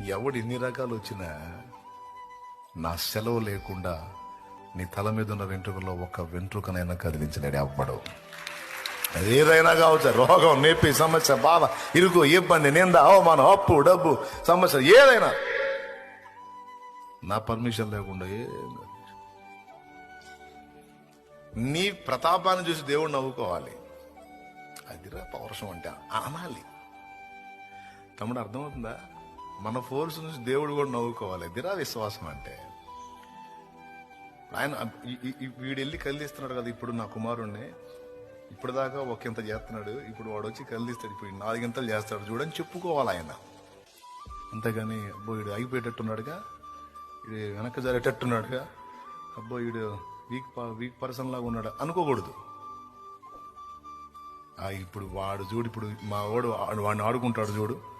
ఎవడు ఎన్ని రకాలు వచ్చినా నా సెలవు లేకుండా నీ తల మీద ఉన్న వెంట్రుకల్లో ఒక వెంట్రుకనైనా కదిలించలేడు అవ్వడు ఏదైనా కావచ్చు రోగం నొప్పి సమస్య బాధ ఇరుకు ఇబ్బంది నింద అవమానం అప్పు డబ్బు సమస్య ఏదైనా. నా పర్మిషన్ లేకుండా ఏం నీ ప్రతాపాన్ని చూసి దేవుడు నవ్వుకోవాలి. అదిరా పౌరుషం అంటే అనాలి. తమ్ముడు అర్థమవుతుందా? మన ఫోర్స్ నుంచి దేవుడు కూడా నవ్వుకోవాలి. దిరా విశ్వాసం అంటే. ఆయన వీడెళ్ళి వీడు వెళ్ళి కదిలిస్తున్నాడు కదా ఇప్పుడు నా కుమారుణ్ణి. ఇప్పుడు దాకా చేస్తున్నాడు ఇప్పుడు వాడు వచ్చి కదిలిస్తాడు ఇప్పుడు నాలుగింతలు చేస్తాడు. చూడని చెప్పుకోవాలి ఆయన. అంతేగాని అబ్బో వీడు అయిపోయేటట్టున్నాడుగా వీడు వెనక్కి జరిగేటట్టున్నాడుగా అబ్బో వీడు వీక్ వీక్ పర్సన్ లాగా ఉన్నాడు. అనుకోకూడదు. ఇప్పుడు వాడు చూడు ఇప్పుడు మా వాడు- వాడిని ఆడుకుంటాడు చూడు.